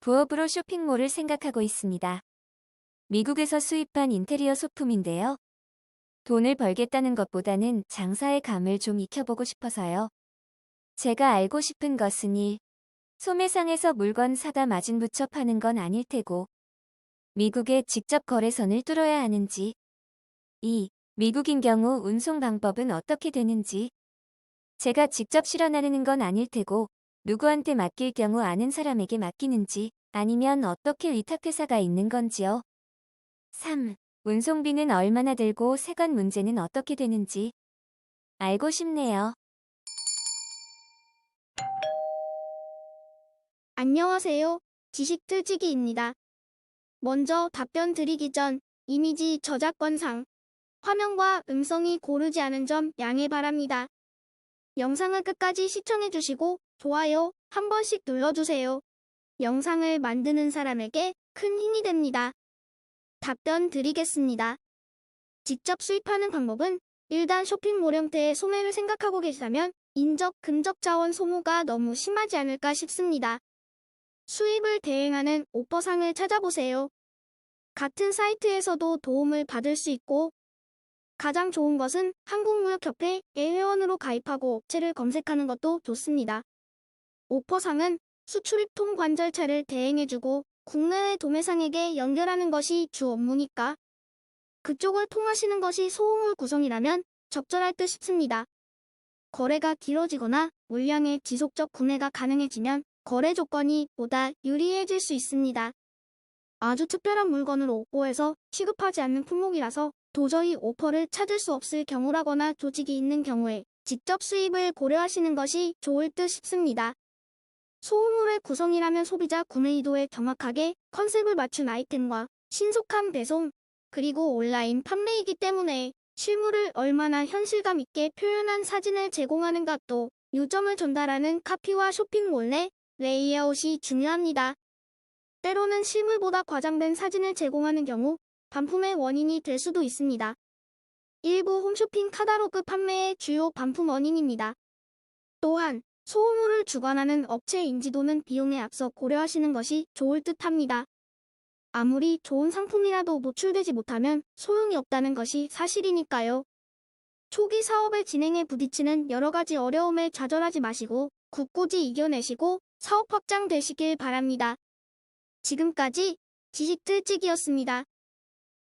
부업으로 쇼핑몰을 생각하고 있습니다. 미국에서 수입한 인테리어 소품인데요. 돈을 벌겠다는 것보다는 장사의 감을 좀 익혀보고 싶어서요. 제가 알고 싶은 것은 1. 소매상에서 물건 사다 마진 붙여 파는 건 아닐 테고, 미국에 직접 거래선을 뚫어야 하는지, 2. 미국인 경우 운송 방법은 어떻게 되는지, 제가 직접 실현하는 건 아닐 테고, 누구한테 맡길 경우 아는 사람에게 맡기는지, 아니면 어떻게 위탁회사가 있는 건지요. 3. 운송비는 얼마나 들고 세관 문제는 어떻게 되는지 알고 싶네요. 안녕하세요. 지식틀지기입니다. 먼저 답변 드리기 전 이미지 저작권상 화면과 음성이 고르지 않은 점 양해 바랍니다. 영상을 끝까지 시청해주시고 좋아요 한 번씩 눌러주세요. 영상을 만드는 사람에게 큰 힘이 됩니다. 답변 드리겠습니다. 직접 수입하는 방법은 일단 쇼핑몰 형태의 소매를 생각하고 계시다면 인적, 금적 자원 소모가 너무 심하지 않을까 싶습니다. 수입을 대행하는 오퍼상을 찾아보세요. 같은 사이트에서도 도움을 받을 수 있고 가장 좋은 것은 한국무역협회에 회원으로 가입하고 업체를 검색하는 것도 좋습니다. 오퍼상은 수출입 통관 절차를 대행해주고 국내외 도매상에게 연결하는 것이 주 업무니까 그쪽을 통하시는 것이 소호물 구성이라면 적절할 듯 싶습니다. 거래가 길어지거나 물량의 지속적 구매가 가능해지면 거래 조건이 보다 유리해질 수 있습니다. 아주 특별한 물건을 오퍼해서 취급하지 않는 품목이라서 도저히 오퍼를 찾을 수 없을 경우라거나 조직이 있는 경우에 직접 수입을 고려하시는 것이 좋을 듯 싶습니다. 소호물의 구성이라면 소비자 구매 의도에 정확하게 컨셉을 맞춘 아이템과 신속한 배송, 그리고 온라인 판매이기 때문에 실물을 얼마나 현실감 있게 표현한 사진을 제공하는가 또 요점을 전달하는 카피와 쇼핑몰 내 레이아웃이 중요합니다. 때로는 실물보다 과장된 사진을 제공하는 경우 반품의 원인이 될 수도 있습니다. 일부 홈쇼핑 카다로그 판매의 주요 반품 원인입니다. 또한 소호물을 주관하는 업체 인지도는 비용에 앞서 고려하시는 것이 좋을 듯 합니다. 아무리 좋은 상품이라도 노출되지 못하면 소용이 없다는 것이 사실이니까요. 초기 사업을 진행해 부딪히는 여러 가지 어려움에 좌절하지 마시고 굳고지 이겨내시고 사업 확장 되시길 바랍니다. 지금까지 지식틀찍이었습니다.